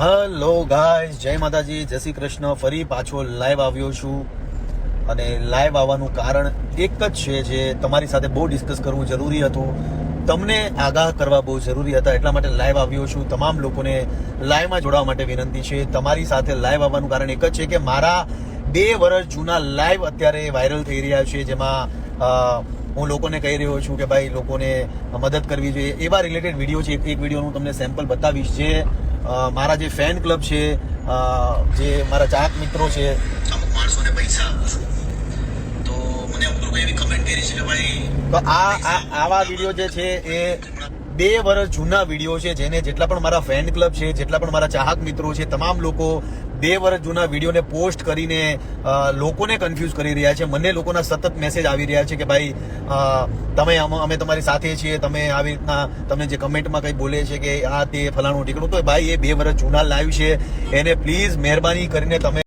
Hello ગાય જય માતાજી, જય શ્રી કૃષ્ણ. ફરી પાછો લાઈવ આવ્યો છું. અને લાઈવ આવવાનું કારણ એક જ છે જે તમારી સાથે બહુ ડિસ્કસ કરવું જરૂરી હતું. તમને આગાહ કરવા બહુ જરૂરી હતા, એટલા માટે લાઈવ આવ્યો છું. તમામ લોકોને લાઈવમાં જોડાવા માટે વિનંતી છે. તમારી સાથે લાઈવ આવવાનું કારણ એક જ છે કે મારા બે વર્ષ જૂના લાઈવ અત્યારે વાયરલ થઈ રહ્યા છે, જેમાં હું લોકોને કહી રહ્યો છું કે ભાઈ, લોકોને મદદ કરવી જોઈએ. એવા રિલેટેડ વીડિયો છે. એક વીડિયો હું તમને સેમ્પલ બતાવીશ જે મારા જે ફેન ક્લબ છે જે મારા ચાહક મિત્રો છે. અમુક માણસોને પૈસા આપું છું. તો મને અમુક લોકો એવી કમેન્ટ કરી છે કે ભાઈ તો આ આ આવા વીડિયો જે છે એ બે વર્ષ જૂના વીડિયો છે જેને જેટલા પણ મારા ફેન ક્લબ છે જેટલા પણ મારા ચાહક મિત્રો છે તમામ લોકો બે વર્ષ જૂના વિડીયોને પોસ્ટ કરીને લોકોને કન્ફ્યુઝ કરી રહ્યા છે. મને લોકોના સતત મેસેજ આવી રહ્યા છે કે ભાઈ તમે અમ- તમારી સાથે છીએ, તમે આવી રીતના તમને જે કમેન્ટમાં કંઈ બોલે છે કે આ તે ફલાણું ટીકડું તો ભાઈ એ બે વર્ષ જૂના લાઈવ છે. એને પ્લીઝ મહેરબાની કરીને તમે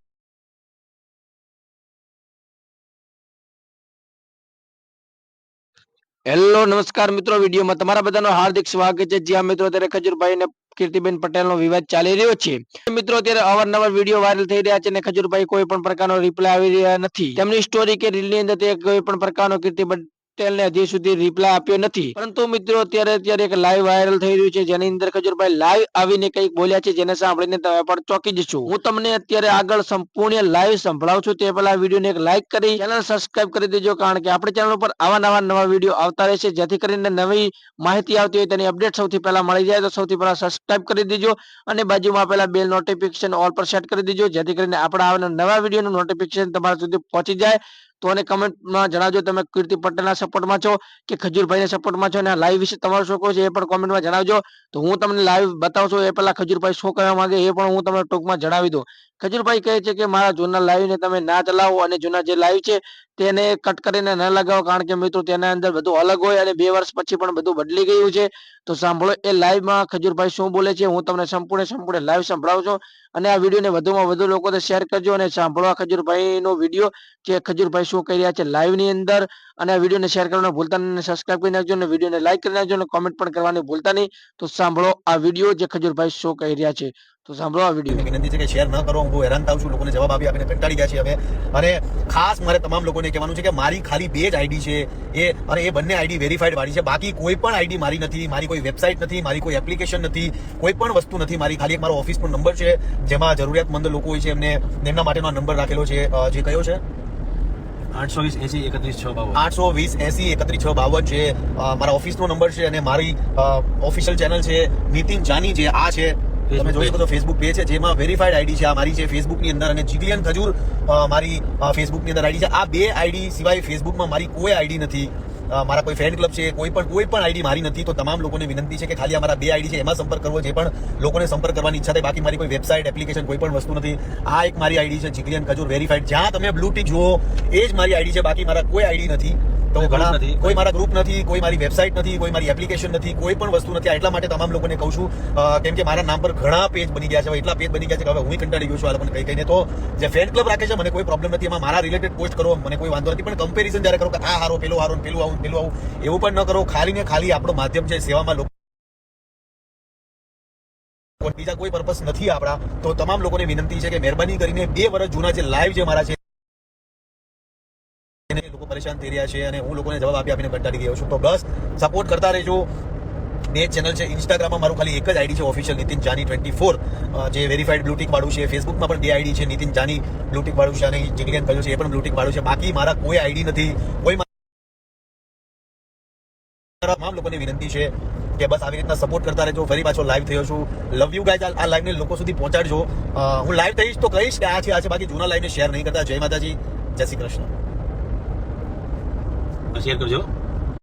હેલો, નમસ્કાર મિત્રો. વિડીયોમાં તમારા બધાનો હાર્દિક સ્વાગત છે. જ્યાં મિત્રો, અત્યારે ખજુરભાઈ અને કીર્તિબેન પટેલનો વિવાદ ચાલી રહ્યો છે. મિત્રો, અત્યારે અવારનવાર વીડિયો વાયરલ થઈ રહ્યા છે અને ખજૂરભાઈ કોઈ પણ પ્રકારનો રિપ્લાય આવી રહ્યા નથી. તેમની સ્ટોરી કે રીલની અંદર તે કોઈ પણ પ્રકારનો કીર્તિબેન પટેલને હજી સુધી રિપ્લાય આપ્યો નથી. પરંતુ મિત્રો અત્યારે અત્યારે એક લાઈવ વાયરલ થઈ રહ્યું છે. જેની અંદર ખજુરભાઈ લાઈવ આવીને કંઈક બોલ્યા છે, જેને સાંભળીને તમે પણ ચોકી જશો. હું તમને અત્યારે આગળ સંપૂર્ણ લાઈવ સંભળાવું છું. તે પહેલા વિડીયોને એક લાઈક કરી ચેનલ સબસ્ક્રાઇબ કરી દેજો, કારણ કે આપણી ચેનલ ઉપર આવા નવા નવા વીડિયો આવતા રહેશે જેથી કરીને નવી માહિતી આવતી હોય તેની અપડેટ સૌથી પહેલા મળી જાય. તો સૌથી પહેલા સબસ્ક્રાઇબ કરી દેજો અને બાજુમાં આપેલા બેલ નોટિફિકેશન ઓલ પર સેટ કરી દેજો. જેથી કરીને આપણા આવનારા નવા વિડીયોનું નોટિફિકેશન તમારા સુધી પહોંચી જાય. તો અને કમેન્ટમાં જણાવજો તમે કીર્તિ પટેલના સપોર્ટમાં છો કે ખજૂરભાઈના સપોર્ટમાં છો અને લાઈવ વિશે તમારો શું કહો છો એ પણ કોમેન્ટમાં જણાવજો. તો હું તમને લાઈવ બતાવું એ પહેલા ખજૂરભાઈ શું કહેવા માંગે એ પણ હું તમને ટૂંકમાં જણાવી દઉં. ખજૂરભાઈ કહે છે કે મારા જૂના લાઈવને તમે ના ચલાવો અને જૂના જે લાઈવ છે તેને કટ કરીને ન લગાવો કારણ કે મિત્રો તેના અંદર બધું અલગ હોય અને બે વર્ષ પછી પણ બધું બદલી ગયું છે. તો સાંભળો, એ લાઈવમાં ખજૂરભાઈ શું બોલે છે હું તમને સંપૂર્ણ સંપૂર્ણ લાઈવ સંભળાવું છું અને આ વિડીયોને વધુમાં વધુ લોકો શેર કરજો અને સાંભળો આ ખજૂરભાઈનો વીડિયો કે ખજુરભાઈ શું કહી રહ્યા છે લાઈવની અંદર અને આ વિડીયોને શેર કરવાનું ભૂલતા નહીં સબસ્ક્રાઇબ કરી નાખજો અને વિડીયોને લાઈક કરી નાખજો અને કોમેન્ટ પણ કરવાની ભૂલતા નહીં. તો સાંભળો આ વીડિયો જે ખજૂરભાઈ શું કહી રહ્યા છે. તો સાંભળો આ વીડિયો. વિનંતી છે કે શેર ન કરો હું હેરાન થાઉં છું લોકોને જવાબ આપી આપીને કંટાળી ગયા છે હવે અને ખાસ મારે તમામ લોકોને કહેવાનું છે કે મારી ખાલી બે જ આઈડી છે. એ અને એ બંને આઈડી વેરીફાઈડ વાળી છે. બાકી કોઈ પણ આઈડી મારી નથી મારી કોઈ વેબસાઇટ નથી મારી કોઈ એપ્લિકેશન નથી કોઈ પણ વસ્તુ નથી મારી. ખાલી એક મારો ઓફિસનો નંબર છે જેમાં જરૂરિયાતમંદ લોકો હોય છે એમને એમના માટેનો નંબર રાખેલો છે. જે કયો છે? આઠસો વીસ એસી એકત્રીસ છ બાવન. આઠસો વીસ એસી એકત્રીસ છ બાવન છે. મારા ઓફિસનો નંબર છે અને મારી ઓફિશિયલ ચેનલ છે. નીતિન જાની જે આ છે તમે જોઈ શકો છો ફેસબુક પેજ છે જેમાં વેરીફાઈડ આઈડી છે આ મારી છે ફેસબુકની અંદર અને જીગલિયન ખજૂર મારી ફેસબુકની અંદર આઈડી છે. આ બે આઈડી સિવાય ફેસબુકમાં મારી કોઈ આઈડી નથી. મારા કોઈ ફેન ક્લબ છે કોઈ પણ કોઈ પણ આઈડી મારી નથી. તો તમામ લોકોને વિનંતી છે કે ખાલી અમારા બે આઈડી છે એમાં સંપર્ક કરવો જે પણ લોકોને સંપર્ક કરવાની ઈચ્છા થાય બાકી મારી કોઈ વેબસાઇટ એપ્લિકેશન કોઈ પણ વસ્તુ નથી. આ એક મારી આઈડી છે જીગલિયન ખજૂર વેરીફાઈડ જ્યાં તમે બ્લુ ટિક જુઓ એ જ મારી આઈડી છે બાકી મારા કોઈ આઈડી નથી. તો ઘણા નથી. કોઈ મારા ગ્રુપ નથી કોઈ મારી વેબસાઇટ નથી કોઈ મારી એપ્લિકેશન નથી કોઈ પણ વસ્તુ નથી. એટલા માટે તમામ લોકોને કહું છું કેમ કે મારા નામ પર ઘણા પેજ બની ગયા છે. એટલા પેજ બની ગયા છે કે હવે હું કંટાળી ગયો છું આ લોકોને કઈ કહીને. તો જે ફેન ક્લબ રાખે છે મને કોઈ પ્રોબ્લેમ નથી. એમાં મારા રિલેટેડ પોસ્ટ કરો મને કોઈ વાંધો નથી. પણ કમ્પેરિઝન જ્યારે કરો કે આ હારો પેલો હારો પેલું આવું પેલું આવું એવું પણ ન કરો. ખાલી ને ખાલી આપણો માધ્યમ છે સેવામાં લોકો બીજા કોઈ પર્પસ નથી આપણા. તો તમામ લોકોને વિનંતી છે કે મહેરબાની કરીને બે વર્ષ જૂના જે લાઈવ જે મારા છે એને લોકો પરેશાન થઈ રહ્યા છે અને હું લોકોને જવાબ આપી આપીને કંટાળી ગયો છું. તો બસ સપોર્ટ કરતા રહેજો. બે ચેનલ છે ઇન્સ્ટાગ્રામમાં મારું ખાલી એક જ આઈડી છે official Nitin Jani twenty four જે વેરીફાઈડ બ્લુટિક વાળું છે ફેસબુકમાં પણ બે આઈડી છે, નીતિન જાની બ્લુટિક વાળું છે અને જીગલિયન કહ્યું છે, એ પણ બ્લુટિક વાળું છે. બાકી મારા કોઈ આઈડી નથી. કોઈ તમામ લોકોને વિનંતી છે કે બસ આવી રીતના સપોર્ટ કરતા રહેજો. ફરી પાછો લાઈવ થયો છું. લવ યુ ગાઈઝ આ લાઈવને લોકો સુધી પહોંચાડજો. હું લાઈવ થઈશ તો કહીશ કે આ છે આ છે. બાકી જૂના લાઈવને શેર નહીં કરતા. જય માતાજી. જય શ્રી કૃષ્ણ. શેર કરજો